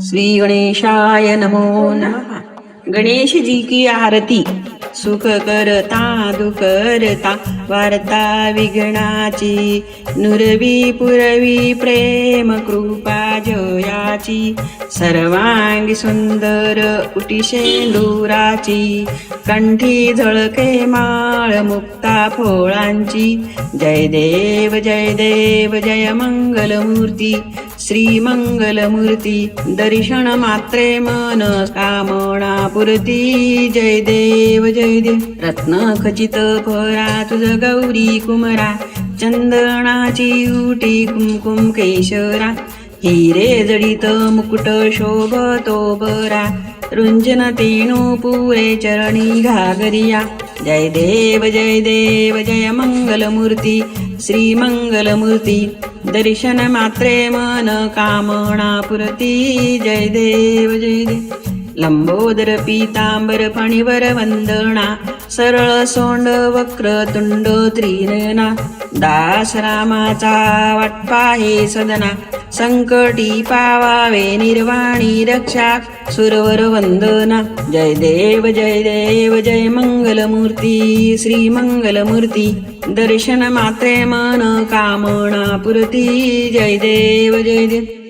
श्री गणेशाय नमो नमः। गणेश जी की आरती। सुख करता दुख करता वार्ता विघ्नाची नुरवी पुरवी प्रेम कृपा जयाची सर्वांगी सुंदर उटी शेंदुराची कंठी झळके माळ मुक्ता फोळांची. जय देव जय देव जय मंगलमूर्ती. श्री दर्शन मात्रे मन कामना पुरती. जय देव जय देव. रत्न खचित फरा तुझ गौरी कुमरा. चंदनाची उटी कुमकुम केशरा. हिरे जडित मुकुट शोभतो बरा रुंजन तेणू पुरे चरणी घागरिया जय देव जय देव जय मंगलमूर्ती श्री मंगलमूर्ती दर्शन मात्रे मन कामना पुरती जय देव जय देव लंबोदर पीतांबर फणीवर वंदना सरळ सोंड वक्र तुंड त्रिनयना दास रामाचा वाटपा हे सदना. संकटी पावावे निर्वाणी रक्षा. सुरवर वंदना. जय देव जय देव जय मंगलमूर्ती श्री मंगलमूर्ती. दर्शन मात्रे मन कामना पुरती. जय देव जय देव.